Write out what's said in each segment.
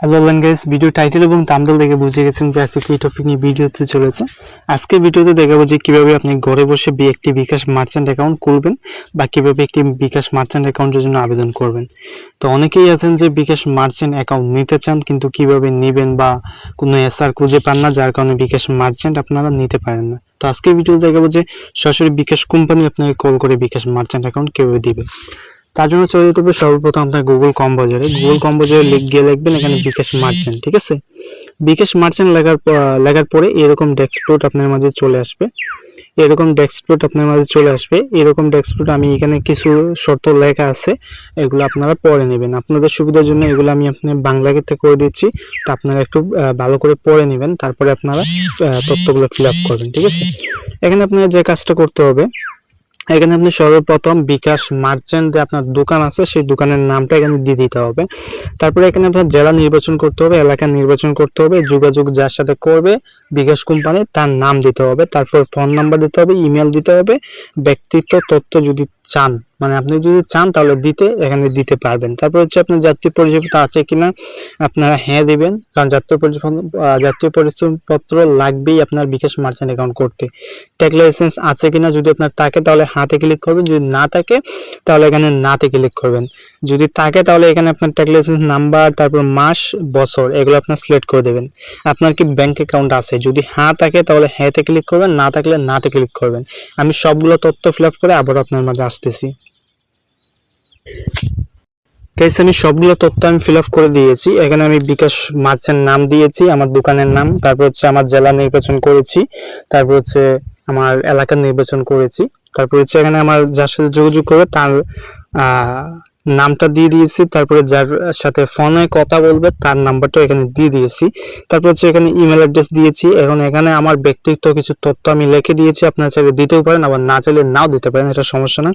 Hello guys video title এবং তামদল দেখে বুঝে গেছেন যে আজকে কি টপিক নিয়ে ভিডিওতে চলেছে। আজকে ভিডিওতে দেখাবো যে কীভাবে আপনি ঘরে বসে একটি বিকাশ মার্চেন্ট অ্যাকাউন্ট খুলবেন বা কীভাবে একটি বিকাশ মার্চেন্ট অ্যাকাউন্টের জন্য আবেদন করবেন। তো অনেকেই আছেন যে বিকাশ মার্চেন্ট অ্যাকাউন্ট নিতে চান কিন্তু কীভাবে নেবেন বা কোনো এসআর খুঁজে পান না, যার কারণে বিকাশ মার্চেন্ট আপনারা নিতে পারেন না। তো আজকে ভিডিও দেখাবো যে সরাসরি বিকাশ কোম্পানি আপনাকে কল করে বিকাশ মার্চেন্ট অ্যাকাউন্ট কীভাবে দিবে। তার জন্য চলে যেতে হবে সর্বপ্রথম আপনার গুগল কম বাজারে গুগল কম বাজারে লিখ- গিয়ে লিখবেন, এখানে বিকাশ মার্চেন্ট, ঠিক আছে? বিকাশ মার্চেন্ট লেখার লেখার পরে এরকম ডেস্কপ্লট আপনার মাঝে চলে আসবে। এরকম ডেস্কপ্লট আপনার মাঝে চলে আসবে। এরকম ডেস্কপ্লট আমি এখানে কিছু শর্ত লেখা আছে, এগুলো আপনারা পড়ে নেবেন। আপনাদের সুবিধার জন্য এগুলো আমি আপনার বাংলাতে করে দিচ্ছি। তো আপনারা একটু ভালো করে পড়ে নেবেন, তারপরে আপনারা তথ্যগুলো ফিল আপ করবেন, ঠিক আছে? এখানে আপনারা যে কাজটা করতে হবে এখানে আপনি সর্বপ্রথম বিকাশ মার্চেন্ট যে আপনার দোকান আছে, সেই দোকানের নামটা এখানে দিয়ে দিতে হবে। তারপরে এখানে আপনার জেলা নির্বাচন করতে হবে, এলাকা নির্বাচন করতে হবে, যোগাযোগ যার সাথে করবে, বিকাশ কোম্পানি তার নাম দিতে হবে, তারপর ফোন নাম্বার দিতে হবে, ইমেল দিতে হবে, ব্যক্তিত্ব, তথ্য যদি চান মানে আপনি যদি চান তাহলে দিতে, এখানে দিতে পারবেন। তারপর হচ্ছে আপনার জাতীয় পরিচয়পত্র আছে কিনা, আপনারা হ্যাঁ দিবেন, কারণ জাতীয় পরিচয় জাতীয় পরিচয়পত্র লাগবেই আপনার বিকাশ মার্চেন্ট অ্যাকাউন্ট করতে। ট্যাগ লাইসেন্স আছে কিনা যদি আপনার থাকে তাহলে হাতে ক্লিক করবেন, যদি না থাকে তাহলে এখানে নাতে ক্লিক করবেন। যদি থাকে তাহলে এখানে আপনার ট্যাগ লাইসেন্স নাম্বার তারপর মাস, বছর, এগুলো আপনার সিলেক্ট করে দেবেন। আপনার কি ব্যাংক অ্যাকাউন্ট আছে? যদি হ্যাঁ থাকে তাহলে হ্যাঁতে ক্লিক করবেন, না থাকলে নাতে ক্লিক করবেন। আমি সবগুলো তথ্য ফিল করে আবার আপনার মাঝে আসতেছি। গাইস আমি সবগুলো তথ্য আমি ফিল করে দিয়েছি। এখানে আমি বিকাশ মার্চেন্ট নাম দিয়েছি, আমার দোকানের নাম, তারপর হচ্ছে আমার জেলা নির্বাচন করেছি, তারপর হচ্ছে আমার এলাকা নির্বাচন করেছি, তারপর হচ্ছে এখানে আমার যার সাথে যোগাযোগ করবে তার নামটা দিয়ে দিয়েছি, তারপরে যার সাথে ফোনে কথা বলবে, তার নাম্বারটা এখানে দিয়ে দিয়েছি। তারপর হচ্ছে এখানে ইমেল অ্যাড্রেস দিয়েছি। এখন এখানে আমার ব্যক্তিগত কিছু তথ্য আমি লিখে দিয়েছি। আপনারা চাইলে দিতেও পারেন, আবার না চাইলে নাও দিতে পারেন, এটা সমস্যা না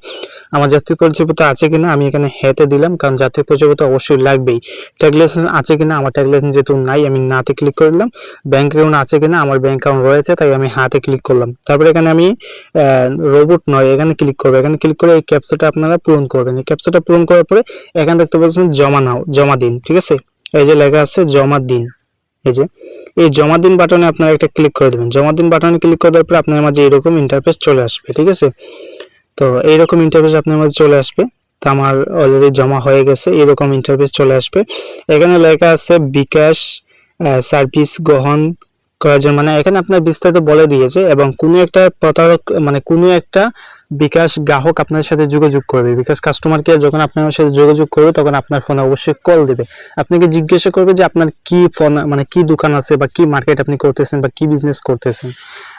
আমার জাতীয় পরিচয়পত্র আছে কিনা আমি এখানে হেতে দিলাম, কারণ জাতীয় পরিচয়পত্র অবশ্যই লাগবেই। ট্যাগ লাইসেন্স আছে কিনা, আমার ট্যাগ লাইসেন্স যেহেতু নাই, আমি নাতে ক্লিক করলাম ব্যাংক অ্যাকাউন্ট আছে কিনা, আমার ব্যাংক অ্যাকাউন্ট রয়েছে, তাই আমি হাতে ক্লিক করলাম। তারপরে এখানে আমি রোবট নয়, এখানে ক্লিক করব। এখানে ক্লিক করে এই ক্যাপচাটা আপনারা পূরণ করবেন। এই ক্যাপচাটা পূরণ করার পরে এখানে দেখতে পাচ্ছেন জমা নাও, জমা দিন, ঠিক আছে? এই যে লেখা আছে জমা দিন, এই যে। এই জমা দিন বাটনে আপনারা একটা ক্লিক করে দেবেন। জমা দিন বাটনে ক্লিক করে দেওয়ার পরে আপনার মাঝে এরকম ইন্টারফেস চলে আসবে, ঠিক আছে? তো এইরকম ইন্টারফেস আপনার মাঝে চলে আসবে। তো আমার অলরেডি জমা হয়ে গেছে, এরকম ইন্টারফেস চলে আসবে। এখানে লেখা আছে বিকাশ সার্ভিস গ্রহণ করার জন্য। মানে এখানে আপনার বিস্তারিত বলে দিয়েছে এবং কোনো একটা প্রতারক মানে কোনো একটা বিকাশ গ্রাহক আপনার সাথে যোগাযোগ করবে। বিকাশ কাস্টমার কেয়ার যখন আপনার সাথে যোগাযোগ করবে, তখন আপনার ফোনে অবশ্যই কল দেবে। আপনাকে জিজ্ঞাসা করবে যে আপনার কি ফোন মানে কি দোকান আছে বা কি মার্কেট আপনি করতেছেন বা কি বিজনেস করতেছেন?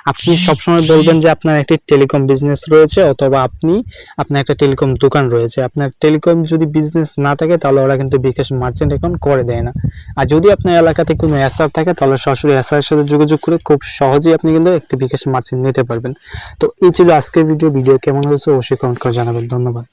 আপনি সবসময় বলবেন যে আপনার একটি টেলিকম বিজনেস রয়েছে অথবা আপনি, আপনার একটা টেলিকম দোকান রয়েছে। আপনার টেলিকম যদি বিজনেস না থাকে তাহলে ওরা কিন্তু বিকাশ মার্চেন্ট অ্যাকাউন্ট করে দেয় না। আর যদি আপনার এলাকাতে কোনো এসআর থাকে তাহলে সরাসরি এর সাথে যোগাযোগ করে খুব সহজেই আপনি কিন্তু একটি বিকাশ মার্চেন্ট নিতে পারবেন। তো এই ছিল আজকের ভিডিও ভিডিও কেমন হয়েছে অবশ্যই কমেন্ট করে জানাবেন। ধন্যবাদ।